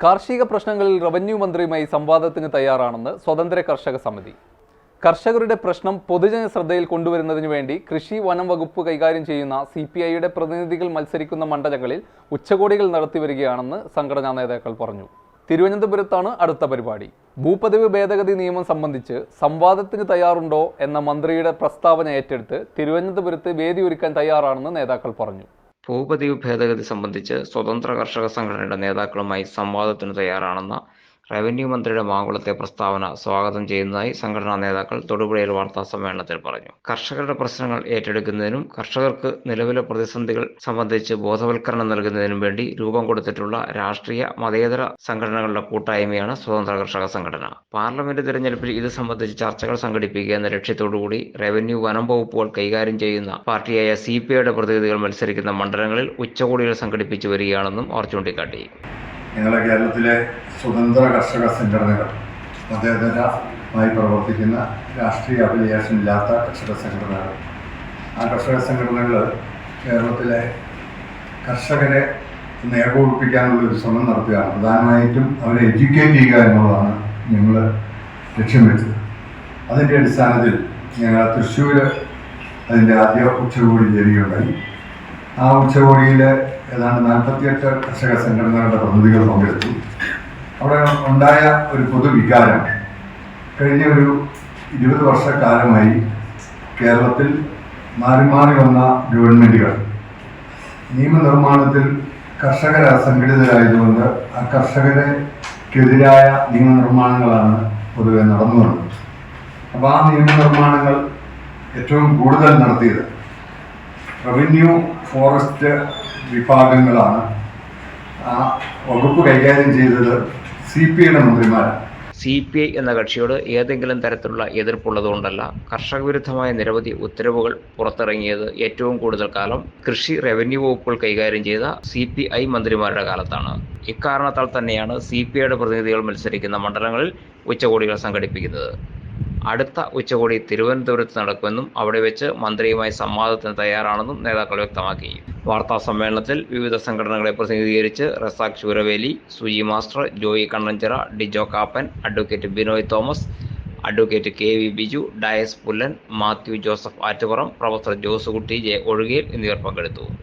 കാർഷിക പ്രശ്നങ്ങളിൽ റവന്യൂ മന്ത്രിയുമായി സംവാദത്തിന് തയ്യാറാണെന്ന് സ്വതന്ത്ര കർഷക സമിതി. കർഷകരുടെ പ്രശ്നം പൊതുജന ശ്രദ്ധയിൽ കൊണ്ടുവരുന്നതിനു വേണ്ടി കൃഷി വനം വകുപ്പ് കൈകാര്യം ചെയ്യുന്ന സി പി ഐയുടെ പ്രതിനിധികൾ മത്സരിക്കുന്ന മണ്ഡലങ്ങളിൽ ഉച്ചകോടികൾ നടത്തിവരികയാണെന്ന് സംഘടനാ നേതാക്കൾ പറഞ്ഞു. തിരുവനന്തപുരത്താണ് അടുത്ത പരിപാടി. ഭൂപതിവ് ഭേദഗതി നിയമം സംബന്ധിച്ച് സംവാദത്തിന് തയ്യാറുണ്ടോ എന്ന മന്ത്രിയുടെ പ്രസ്താവന ഏറ്റെടുത്ത് തിരുവനന്തപുരത്ത് വേദിയൊരുക്കാൻ തയ്യാറാണെന്ന് നേതാക്കൾ പറഞ്ഞു. ഭൂപതിവ് ഭേദഗതി സംബന്ധിച്ച് സ്വതന്ത്ര കർഷക സംഘടനയുടെ നേതാക്കളുമായി സംവാദത്തിന് തയ്യാറാണെന്ന റവന്യൂ മന്ത്രിയുടെ മാങ്കുളത്തെ പ്രസ്താവന സ്വാഗതം ചെയ്യുന്നതായി സംഘടനാ നേതാക്കൾ തൊടുപുഴയിൽ വാർത്താ സമ്മേളനത്തിൽ പറഞ്ഞു. കർഷകരുടെ പ്രശ്നങ്ങൾ ഏറ്റെടുക്കുന്നതിനും കർഷകർക്ക് നിലവിലെ പ്രതിസന്ധികൾ സംബന്ധിച്ച് ബോധവൽക്കരണം നൽകുന്നതിനും വേണ്ടി രൂപം കൊടുത്തിട്ടുള്ള രാഷ്ട്രീയ മതേതര സംഘടനകളുടെ കൂട്ടായ്മയാണ് സ്വതന്ത്ര കർഷക സംഘടന. പാർലമെന്റ് തിരഞ്ഞെടുപ്പിൽ ഇത് സംബന്ധിച്ച് ചർച്ചകൾ സംഘടിപ്പിക്കുക എന്ന ലക്ഷ്യത്തോടുകൂടി റവന്യൂ വനം വകുപ്പുകൾ കൈകാര്യം ചെയ്യുന്ന പാർട്ടിയായ സി പി ഐയുടെ പ്രതിനിധികൾ മത്സരിക്കുന്ന മണ്ഡലങ്ങളിൽ ഉച്ചകോടികൾ സംഘടിപ്പിച്ചു വരികയാണെന്നും അവർ ചൂണ്ടിക്കാട്ടി. ഞങ്ങളുടെ കേരളത്തിലെ സ്വതന്ത്ര കർഷക സംഘടനകൾ മതേതരമായി പ്രവർത്തിക്കുന്ന രാഷ്ട്രീയ അഫിലിയേഷൻ ഇല്ലാത്ത കർഷക സംഘടനകൾ. ആ കർഷക സംഘടനകൾ കേരളത്തിലെ കർഷകരെ ഒന്ന് ഏകോപിപ്പിക്കാനുള്ള ഒരു ശ്രമം നടത്തുകയാണ്. പ്രധാനമായിട്ടും അവരെ എഡ്യൂക്കേറ്റ് ചെയ്യുക എന്നുള്ളതാണ് ഞങ്ങൾ ലക്ഷ്യം വെച്ചത്. അതിന്റെ അടിസ്ഥാനത്തിൽ ഞങ്ങൾ തൃശ്ശൂർ അതിന്റെ ആദ്യ ഉച്ചകോടി ചേരുകയുണ്ടായി ആ ഉച്ചകോടിയിൽ ഏതാണ്ട് നാൽപ്പത്തിയെട്ട് കർഷക സംഘടനകളുടെ പ്രതിനിധികൾ പങ്കെടുത്തു. അവിടെ ഉണ്ടായ ഒരു പൊതുവികാരം കഴിഞ്ഞ ഒരു ഇരുപത് വർഷക്കാലമായി കേരളത്തിൽ മാറി മാറി വന്ന ഗവൺമെന്റുകൾ നിയമനിർമ്മാണത്തിൽ കർഷകർ അസംഘടിതരായതുകൊണ്ട് ആ കർഷകരെക്കെതിരായ നിയമനിർമ്മാണങ്ങളാണ് പൊതുവെ നടന്നു വന്നത് അപ്പോൾ ആ നിയമനിർമ്മാണങ്ങൾ ഏറ്റവും കൂടുതൽ നടത്തിയത് റവന്യൂ ഫോറസ്റ്റ് വിഭാഗങ്ങളാണ്. ആ വകുപ്പ് കൈകാര്യം ചെയ്തത് സി പി ഐയുടെ മന്ത്രിമാരാണ്. സി പി ഐ എന്ന കക്ഷിയോട് ഏതെങ്കിലും തരത്തിലുള്ള എതിർപ്പുള്ളതുകൊണ്ടല്ല കർഷക വിരുദ്ധമായ നിരവധി ഉത്തരവുകൾ പുറത്തിറങ്ങിയത് ഏറ്റവും കൂടുതൽ കാലം കൃഷി റവന്യൂ വകുപ്പുകൾ കൈകാര്യം ചെയ്ത സി പി ഐ മന്ത്രിമാരുടെ കാലത്താണ്. ഇക്കാരണത്താൽ തന്നെയാണ് സി പി ഐയുടെ പ്രതിനിധികൾ മത്സരിക്കുന്ന മണ്ഡലങ്ങളിൽ ഉച്ചകോടികൾ സംഘടിപ്പിക്കുന്നത്. അടുത്ത ഉച്ചകോടി തിരുവനന്തപുരത്ത് നടക്കുമെന്നും അവിടെ വെച്ച് മന്ത്രിയുമായി സംവാദത്തിന് തയ്യാറാണെന്നും നേതാക്കൾ വ്യക്തമാക്കി. വാർത്താ സമ്മേളനത്തിൽ വിവിധ സംഘടനകളെ പ്രതിനിധീകരിച്ച് Razak Shooraveli Suji master Joy Kannanchira Dijo Kappan advocate Binoy Thomas advocate K V Biju Dias Pullan Mathew Joseph Attupuram professor Josekutty J Ozhukayil എന്നിവർ പങ്കെടുത്തു.